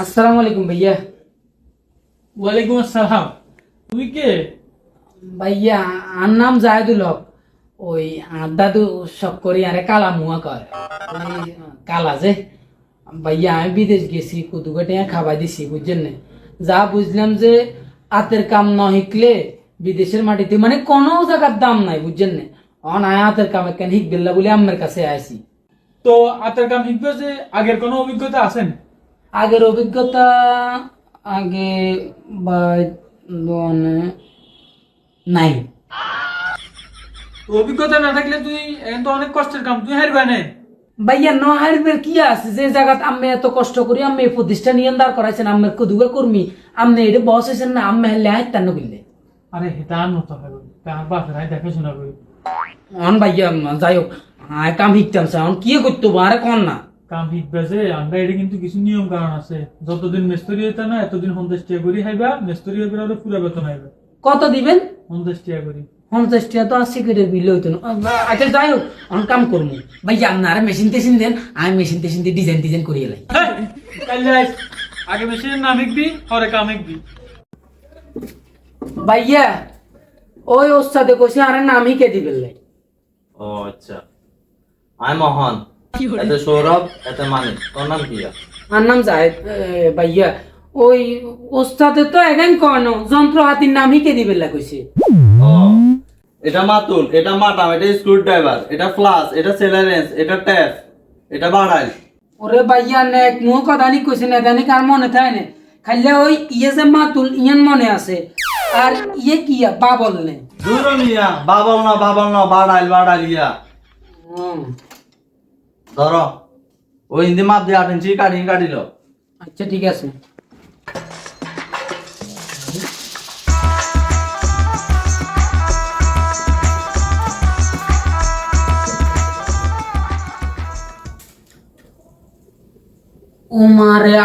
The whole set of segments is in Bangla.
আসসালামু আলাইকুম ভাইয়া। ওয়ালাইকুম আসসালাম। কে? ভাইয়া আর নাম জাহেদুল হক। ওই আর দাদু সব করি আরে কালা মুয়া কর কালা যে। ভাইয়া আমি বিদেশ গেছি কুদুকাটে খাবার দিছি বুঝছেন না? যা বুঝলাম যে হাতের কাম ন শিখলে বিদেশের মাটিতে মানে কোনো জায়গার দাম নাই বুঝছেন না? অন আয় হাতের কাম কেন শিখবেল্লা বলে আমার কাছে আইছি। তো আতের কাম শিখবে যে আগের কোনো অভিজ্ঞতা আছেন আগের অভিজ্ঞতা আগে বা নাই। অভিজ্ঞতা না থাকলে তুই এখন তো অনেক কষ্টের কাম তুই হারবে না। ভাইয়া ন হারবের কি আছে? যে জায়গাত আমি এত কষ্ট করি আমি এই প্রতিষ্ঠান নিয়ে দাঁড় করাইছেন আমি কুদুগা কর্মী আপনি এটা বস হয়েছেন না আমি হেলে হাইতান্ন বিললে আরে হেটা আর মতো হবে তার বাপের আই দেখাশোনা করি। অন ভাইয়া যাই হোক কাম স্যার অন কি করতে আরে কন না। কাম শিখবে যে আমরা এটা কিন্তু কিছু নিয়ম কারণ আছে। যতদিন মেস্তরি হইতে না এতদিন সন্দেশ টিয়া করি হাইবা মেস্তরি হইবে না পুরা বেতন হাইবে কত দিবেন? সন্দেশ টিয়া করি। তো আর সিগারেটের বিল হইতো না। আচ্ছা যাই হোক অন কাম করব। আপনারা মেশিন টেশিন দেন আমি মেশিন টেশিন দিয়ে ডিজাইন ডিজাইন করিয়ে লাই। আগে মেশিনের নাম শিখবি পরে কাম শিখবি ভাইয়া ওই ওস্তাদে কইছে আরে নাম হিকে দিবেন লাই? ও আচ্ছা। আই মহান। এতে সৌরভ এতে মানিক তোর নাম কি আমার নাম জাহেদ ভাইয়া ওই ওস্তাদে তো এখন কন যন্ত্র হাতির নাম হিকে কইছে ও এটা মাতুল এটা মাটাম এটা স্ক্রু ড্রাইভার এটা ফ্লাস এটা সেলারেন্স এটা ট্যাপ এটা বাড়াই। ওরে ভাইয়া নেক মুহ কথা নি কইছে না জানি কার মনে থাকে না? খাইলে ওই ইয়ে যে মাতুল ইয়ান মনে আছে। আর ইয়ে কি বাবল নে। দূর মিয়া বাবল না বাবল না বাড়াইল বাড়াইল ইয়া। ধরো। ও হিন্দি মাপ দিয়ে আট ইঞ্চি কাটি কাটিল। আচ্ছা ঠিক আছে। ও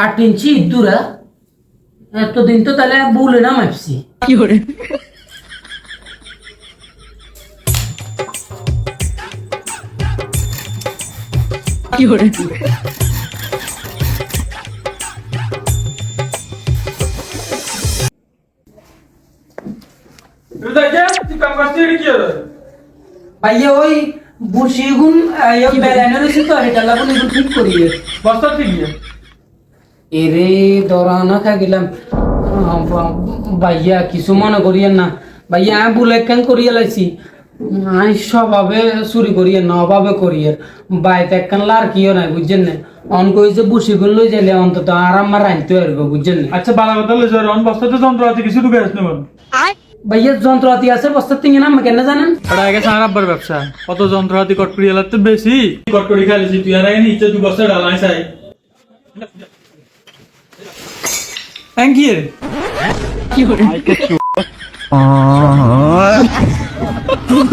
আট ইঞ্চি দূরা এতদিন তো তাহলে বলে না মাপছি। কি দেখে কি ভাইয়া ওই বসে গুণ তো এটা লাগুন এগুলো ঠিক করিয়ে। বস্তা ঠিক এরে দরানা খা গেলাম ভাইয়া কিছু মনে করিয়েন না। ভাইয়া আমি বুলেট কেন করিয়ে লাইছি? আমি স্বভাবে চুরি করিয়ে না অভাবে করিয়ে বাইতে একখান লার কিও নাই বুঝছেন না? অন কই যে বুসি গুণ লই যাইলে অন্তত আরাম মার রাঁধতে পারব বুঝছেন না? আচ্ছা বালা কথা লইছ রন বস্তাতে যন্ত্র আছে কিছু ঢুকে আসতে পারো ভাইয়া যন্ত্রপাতি আছে বস্তার তিন নাম কেন জানেন? এটা আগে সার আব্বার ব্যবসা। কত যন্ত্রপাতি কটকরি এলার তো বেশি। কটকরি খাইছি তুই আর আগে ইচ্ছে তুই বস্তা ডালাই চাই। Thank you